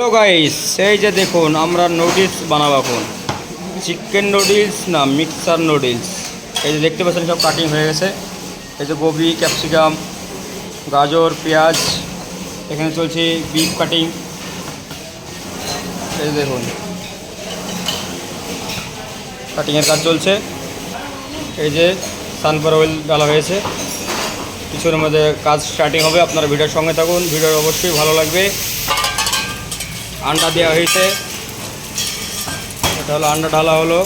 Hello guys সেই যে দেখুন, আমরা নুডলস বানাবো এখন। চিকেন নুডলস না মিক্সার নুডলস এই যে দেখতে পাচ্ছেন, সব কাটিং হয়ে গেছে। এই যে গোবি ক্যাপসিকাম গাজর, পেঁয়াজ, এখানে চলছে বিফ কাটিং এই যে দেখুন কাটিংয়ের কাজ চলছে। এই যে সানফ্লাওয়ার অয়েল ডালা হয়েছে। কিছুর মধ্যে কাজ স্টার্টিং হবে, আপনারা ভিডিওর সঙ্গে থাকুন। ভিডিও অবশ্যই ভালো লাগবে। আন্ডা দেওয়া হয়েছে। এটা হলো আন্ডা ঢালা হলো।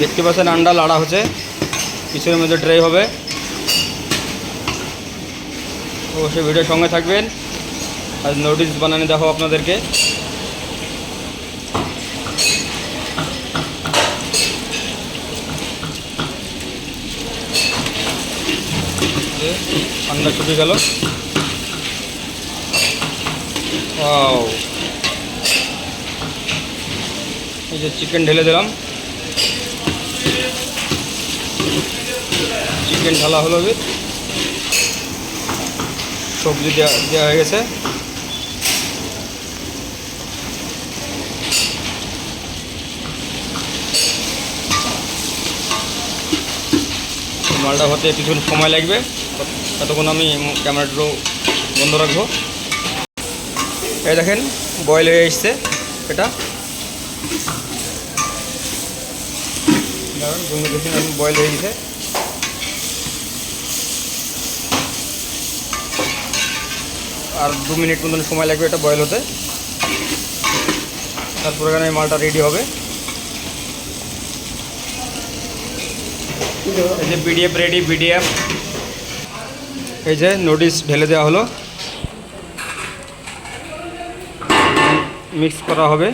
দেখতে পাচ্ছেন আন্ডা লাড়া হচ্ছে। কিছুর মধ্যে ড্রাই হবে। অবশ্যই ভিডিওর সঙ্গে থাকবেন। আজ নোটিস বানানো দেখো আপনাদেরকে। যে ঠান্ডা ছুটে গেল. এই যে চিকেন ঢেলে দিলাম। চিকেন ঢালা হলো সবজি দেওয়া দেওয়া হয়ে গেছে। মালটা হতে কিছুক্ষণ সময় লাগবে। ততক্ষণ আমি ক্যামেরাটা বন্ধ রাখব। এই দেখেন বয়েল হয়ে এসছে এটা। দেখুন বয়েল হয়ে গেছে। আর দু মিনিট মতন সময় লাগবে এটা বয়েল হতে। তারপর এখানে মালটা রেডি হবে। এই যে বিডিএফ রেডি বিডিএফ এই যে নোটিস ঢেলে দেওয়া হলো। মিক্স করা হবে।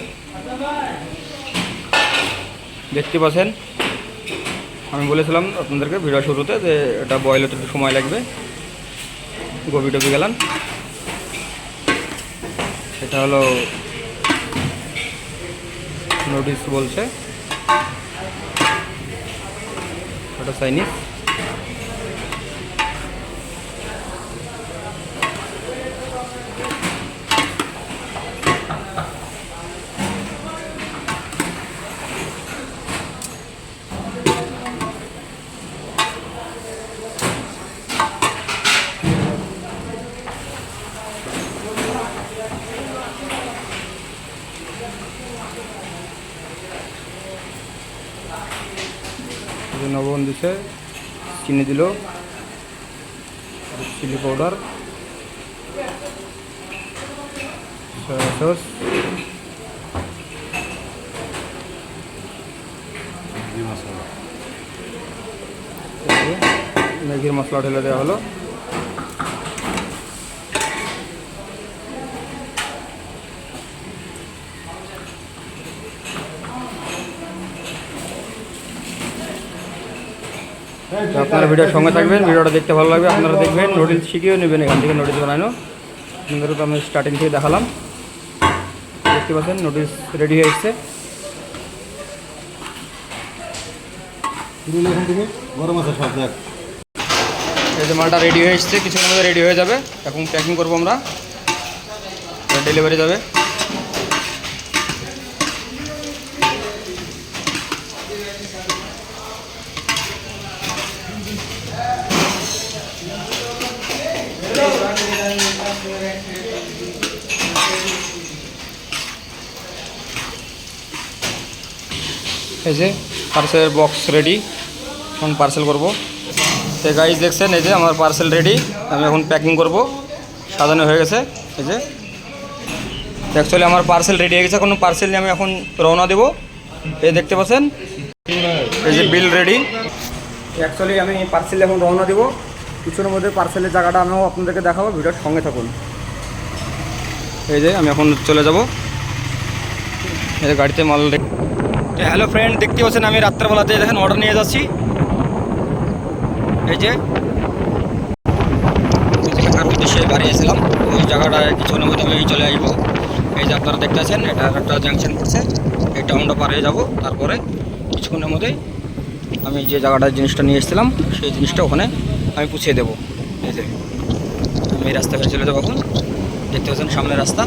দেখতে পাচ্ছেন? আমি বলেছিলাম আপনাদেরকে ভিডিও শুরুতে যে এটা বয়েল হতে সময় লাগবে। গোবি টবি গেলাম। এটা হলো নোটিস বলছে। ওটা চাইনিজ লবণ দিছে চিনি দিল। Chilli powder. Soya sauce. ম্যাগির মশলা ঢেলে দেওয়া হলো। আপনারা ভিডিওর সঙ্গে থাকবেন ভিডিওটা দেখতে ভালো লাগবে আপনারা দেখবেন নুডলস শিখেও নেবেন এখান থেকে নুডলস বানানো। আপনাদেরকে তো আমি স্টার্টিং থেকে দেখালাম। দেখতে পাচ্ছেন নুডলস রেডি হয়ে এসছে। এই যে মালটা রেডি হয়ে এসছে কিছুক্ষণ মধ্যে রেডি হয়ে যাবে। এখন প্যাকিং করব আমরা। ডেলিভারি যাবে। এই যে পার্সেলের বক্স রেডি এখন পার্সেল করব। তো গাইজ দেখছেন, এই যে আমার পার্সেল রেডি আমি এখন প্যাকিং করব। সাজানো হয়ে গেছে। এই যে। অ্যাকচুয়ালি আমার পার্সেল রেডি হয়ে গেছে। এখন পার্সেল আমি এখন রওনা দেবো। এই দেখতে পাচ্ছেন? এই যে বিল রেডি অ্যাকচুয়ালি আমি পার্সেল এখন রওনা দেবো। কিছুর মধ্যে পার্সেলের জায়গাটা আমিও আপনাদেরকে দেখাবো। ভিডিওর সঙ্গে থাকুন। এই যে আমি এখন চলে যাব। এই গাড়িতে মাল হ্যালো ফ্রেন্ড দেখতে পাচ্ছেন আমি রাত্রেবেলাতে দেখেন অর্ডার নিয়ে যাচ্ছি। এই যে উদ্দেশ্যে বাড়ি এসেছিলাম ওই জায়গাটায় কিছুক্ষণের মধ্যে আমি চলে আসব। এই যে আপনারা দেখতে আছেন এটা একটা জাংশন পড়ছে এই টাউনটা পার হয়ে যাব, তারপরে কিছুক্ষণের মধ্যে আমি যে জায়গাটার জিনিসটা নিয়ে এসেছিলাম, সেই জিনিসটা ওখানে আমি পুছিয়ে দেবো। এই যে, আমি এই রাস্তা হয়ে চলে যাব এখন। দেখতে পাচ্ছেন সামনের রাস্তা।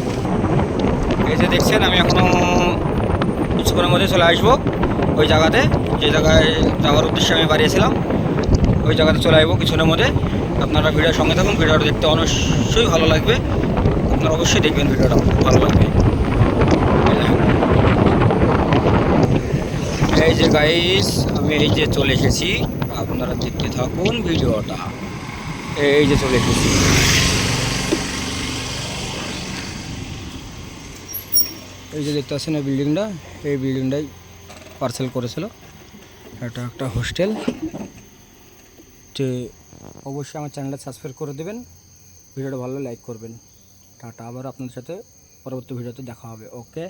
এই যে দেখছেন, আমি এখনও কিছুক্ষণের মধ্যে চলে আসব। ওই জায়গাতে, যে জায়গায় যাওয়ার উদ্দেশ্যে আমি বাড়িয়েছিলাম, ওই জায়গাতে চলে আসব কিছুক্ষণের মধ্যে। আপনারা ভিডিওর সঙ্গে থাকুন, ভিডিওটা দেখতে অবশ্যই ভালো লাগবে। আপনারা অবশ্যই দেখবেন ভিডিওটা খুব ভালো লাগবে। এই যে গাইস আমি এই যে চলে এসেছি। আপনারা দেখতে থাকুন ভিডিওটা। এই যে চলে এসেছি। এই যে দেখতে পাচ্ছেন এই বিল্ডিংটা, এই বিল্ডিংটাই পার্সেল করেছিল। এটা একটা হোস্টেল যে অবশ্যই আমার চ্যানেলটা সাবস্ক্রাইব করে দেবেন। ভিডিওটা ভালো লাইক করবেন। টাটা, আবার আপনাদের সাথে পরবর্তী ভিডিওতে দেখা হবে। ওকে